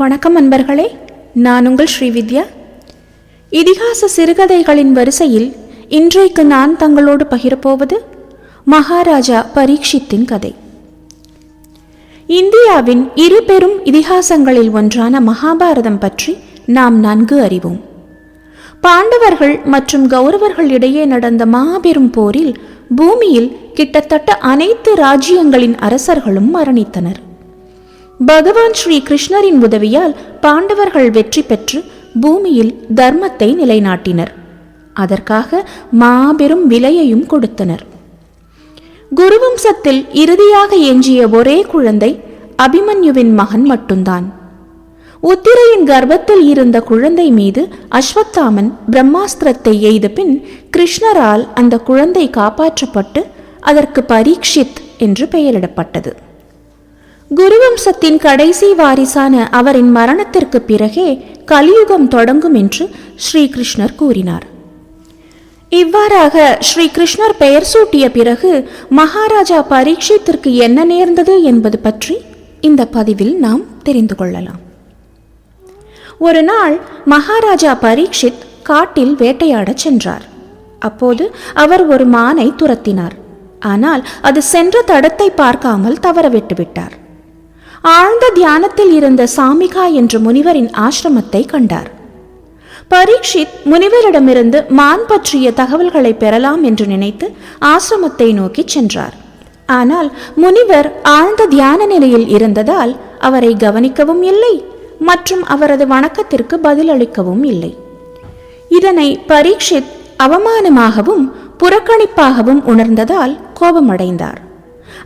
வணக்கம் அன்பர்களே நான் உங்கள் ஸ்ரீவித்யா இதிகாச சிறுகதைகளின் வரிசையில் இன்றைக்கு நான் தங்களோடு பகிரப்போவது மகாராஜா பரீட்சித்தின் கதை. இந்தியாவின் இரு பெரும் இதிகாசங்களில் ஒன்றான மகாபாரதம் பற்றி நாம் நன்கு அறிவோம். பாண்டவர்கள் மற்றும் கௌரவர்கள் இடையே நடந்த மாபெரும் போரில் பூமியில் கிட்டத்தட்ட அனைத்து ராஜ்யங்களின் அரசர்களும் மரணித்தனர். பகவான் ஸ்ரீ கிருஷ்ணரின் உதவியால் பாண்டவர்கள் வெற்றி பெற்று பூமியில் தர்மத்தை நிலைநாட்டினர். அதற்காக மாபெரும் விலையையும் கொடுத்தனர். குருவம்சத்தில் இறுதியாக எஞ்சிய ஒரே குழந்தை அபிமன்யுவின் மகன் மட்டும்தான். உத்திரையின் கர்ப்பத்தில் இருந்த குழந்தை மீது அஸ்வத்தாமன் பிரம்மாஸ்திரத்தை எய்த பின் கிருஷ்ணரால் அந்த குழந்தை காப்பாற்றப்பட்டு அதற்கு பரீட்சித் என்று பெயரிடப்பட்டது. குருவம்சத்தின் கடைசி வாரிசான அவரின் மரணத்திற்கு பிறகே கலியுகம் தொடங்கும் என்று ஸ்ரீகிருஷ்ணர் கூறினார். இவ்வாறாக ஸ்ரீகிருஷ்ணர் பெயர் சூட்டிய பிறகு மகாராஜா பரீட்சித்திற்கு என்ன நேர்ந்தது என்பது பற்றி இந்த பதிவில் நாம் தெரிந்து கொள்ளலாம். ஒரு நாள் மகாராஜா பரீட்சித் காட்டில் வேட்டையாடச் சென்றார். அப்போது அவர் ஒரு மானை துரத்தினார். ஆனால் அது சென்ற தடத்தை பார்க்காமல் தவற விட்டுவிட்டார் ஆழ்ந்த தியானத்தில் இருந்த சாமிகா என்ற முனிவரின் ஆசிரமத்தை கண்டார். பரீட்சித் முனிவரிடமிருந்து மான் பற்றிய தகவல்களை பெறலாம் என்று நினைத்து ஆசிரமத்தை நோக்கிச் சென்றார். ஆனால் முனிவர் ஆழ்ந்த தியான நிலையில் இருந்ததால் அவரை கவனிக்கவும் இல்லை மற்றும் அவரது வணக்கத்திற்கு பதிலளிக்கவும் இல்லை. இதனை பரீட்சித் அவமானமாகவும் புறக்கணிப்பாகவும் உணர்ந்ததால் கோபமடைந்தார்.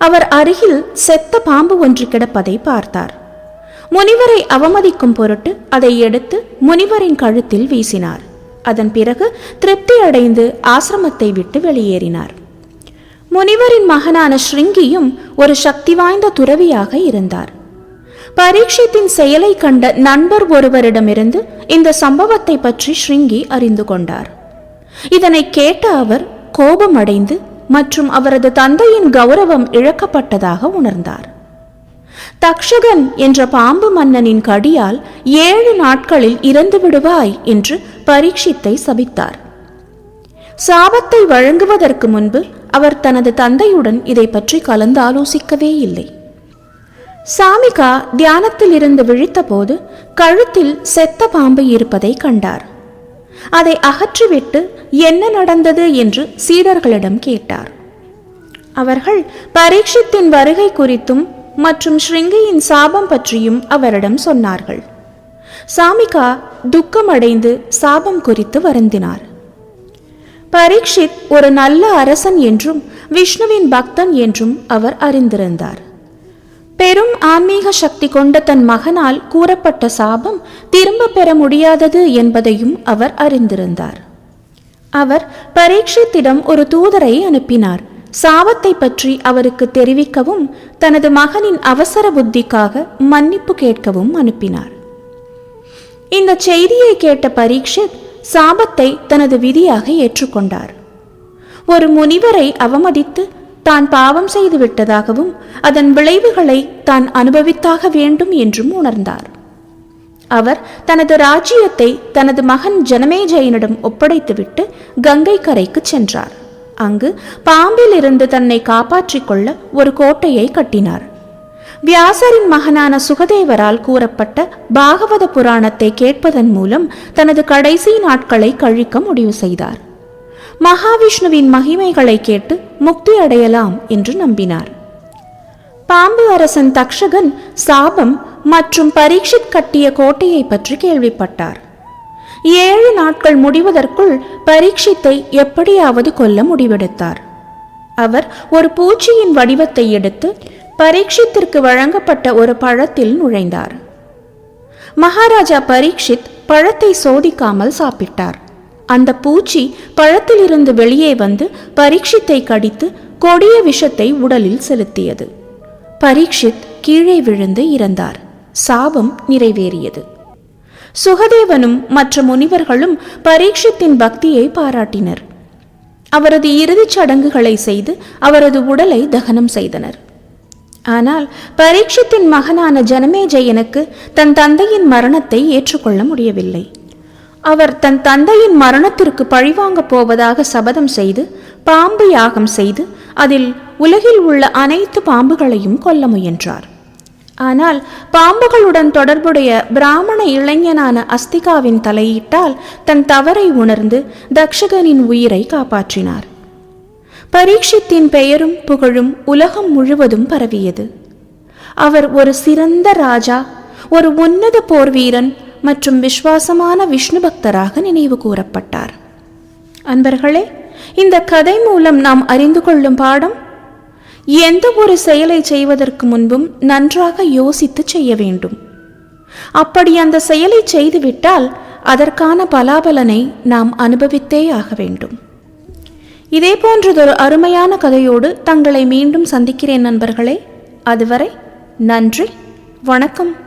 அவர் அருகில் செத்த பாம்பு ஒன்று கிடப்பதை பார்த்தார். முனிவரை அவமதிக்கும் பொருட்டு அதை எடுத்து முனிவரின் கழுத்தில் வீசினார். அதன் பிறகு திருப்தி அடைந்து ஆசிரமத்தை விட்டு வெளியேறினார். முனிவரின் மகனான ஸ்ருங்கியும் ஒரு சக்தி வாய்ந்த துறவியாக இருந்தார். பரீட்சித்தின் செயலை கண்ட நண்பர் ஒருவரிடமிருந்து இந்த சம்பவத்தை பற்றி ஸ்ருங்கி அறிந்து கொண்டார். இதனை கேட்ட அவர் கோபமடைந்து மற்றும் அவரது தந்தையின் கௌரவம் இழக்கப்பட்டதாக உணர்ந்தார். தக்ஷகன் என்ற பாம்பு மன்னனின் கடியால் ஏழு நாட்களில் இறந்து விடுவாய் என்று பரீட்சித்தை சபித்தார். சாபத்தை வழங்குவதற்கு முன்பு அவர் தனது தந்தையுடன் இதை பற்றி கலந்து ஆலோசிக்கவே இல்லை. சாமிகா தியானத்தில் இருந்து விழித்தபோது கழுத்தில் செத்த பாம்பு இருப்பதை கண்டார். அதை அகற்றிவிட்டு என்ன நடந்தது என்று சீடர்களிடம் கேட்டார். அவர்கள் பரீட்சித்தின் வருகை குறித்தும் மற்றும் ஸ்ருங்கியின் சாபம் பற்றியும் அவரிடம் சொன்னார்கள். சாமிகா துக்கமடைந்து சாபம் குறித்து வருந்தினார். பரீட்சித் ஒரு நல்ல அரசன் என்றும் விஷ்ணுவின் பக்தன் என்றும் அவர் அறிந்திருந்தார். பெரும் ஆன்மீக சக்தி கொண்ட தன் மகனால் கூறப்பட்ட சாபம் திரும்ப பெற முடியாதது என்பதையும் அவர் அறிந்திருந்தார். அவர் பரீட்சித்திடம் ஒரு தூதரை அனுப்பினார். சாபத்தை பற்றி அவருக்கு தெரிவிக்கவும் தனது மகனின் அவசர புத்திக்காக மன்னிப்பு கேட்கவும் அனுப்பினார். இந்த செய்தியை கேட்ட பரீட்சித் சாபத்தை தனது விதியாக ஏற்றுக்கொண்டார். ஒரு முனிவரை அவமதித்து தான் பாவம் செய்து விட்டதாகவும் அதன் விளைவுகளை தான் அனுபவித்தாக வேண்டும் என்றும் உணர்ந்தார். அவர் தனது ராஜ்யத்தை தனது மகன் ஜனமேஜயனிடம் ஒப்படைத்துவிட்டு கங்கை கரைக்கு சென்றார். அங்கு பாம்பிலிருந்து தன்னை காப்பாற்றிக் கொள்ள ஒரு கோட்டையை கட்டினார். வியாசரின் மகனான சுகதேவரால் கூறப்பட்ட பாகவத புராணத்தை கேட்பதன் மூலம் தனது கடைசி நாட்களை கழிக்க முடிவு செய்தார். மகாவிஷ்ணுவின் மகிமைகளை கேட்டு முக்தி அடையலாம் என்று நம்பினார். பாம்பு அரசன் தக்ஷகன் சாபம் மற்றும் பரீட்சித் கட்டிய கோட்டையை பற்றி கேள்விப்பட்டார். ஏழு நாட்கள் முடிவதற்குள் பரீட்சித்தை எப்படியாவது கொல்ல முடிவெடுத்தார். அவர் ஒரு பூச்சியின் வடிவத்தை எடுத்து பரீட்சித்திற்கு வழங்கப்பட்ட ஒரு பழத்தில் நுழைந்தார். மகாராஜா பரீட்சித் பழத்தை சோதிக்காமல் சாப்பிட்டார். அந்த பூச்சி பழத்திலிருந்து வெளியே வந்து பரீட்சித்தை கடித்து கொடிய விஷத்தை உடலில் செலுத்தியது. பரீட்சித் கீழே விழுந்து இறந்தார். சாபம் நிறைவேறியது. சுகதேவனும் மற்ற முனிவர்களும் பரீட்சித்தின் பக்தியை பாராட்டினர். அவரது இறுதிச் சடங்குகளை செய்து அவரது உடலை தகனம் செய்தனர். ஆனால் பரீட்சித்தின் மகனான ஜனமேஜயனுக்கு தன் தந்தையின் மரணத்தை ஏற்றுக்கொள்ள முடியவில்லை. அவர் தன் தந்தையின் மரணத்திற்கு பழிவாங்கப் போவதாக சபதம் செய்து பாம்பு யாகம் செய்து அதில் உலகில் உள்ள அனைத்து பாம்புகளையும் கொல்ல முயன்றார். ஆனால் பாம்புகளுடன் தொடர்புடைய பிராமண இளைஞனான அஸ்திகாவின் தலையிட்டால் தன் தவறை உணர்ந்து தக்ஷகனின் உயிரை காப்பாற்றினார். பரீட்சித்தின் பெயரும் புகழும் உலகம் முழுவதும் பரவியது. அவர் ஒரு சிறந்த ராஜா ஒரு உன்னத போர் வீரன் மற்றும் விசுவாசமான விஷ்ணு பக்தராக நினைவு கூறப்பட்டார். அன்பர்களே இந்த கதை மூலம் நாம் அறிந்து கொள்ளும் பாடம் எந்த ஒரு செயலை செய்வதற்கு முன்பும் நன்றாக யோசித்து செய்ய வேண்டும். அப்படி அந்த செயலை செய்துவிட்டால் அதற்கான பலாபலனை நாம் அனுபவித்தே ஆக வேண்டும். இதே போன்றதொரு அருமையான கதையோடு தங்களை மீண்டும் சந்திக்கிறேன் நண்பர்களே. அதுவரை நன்றி வணக்கம்.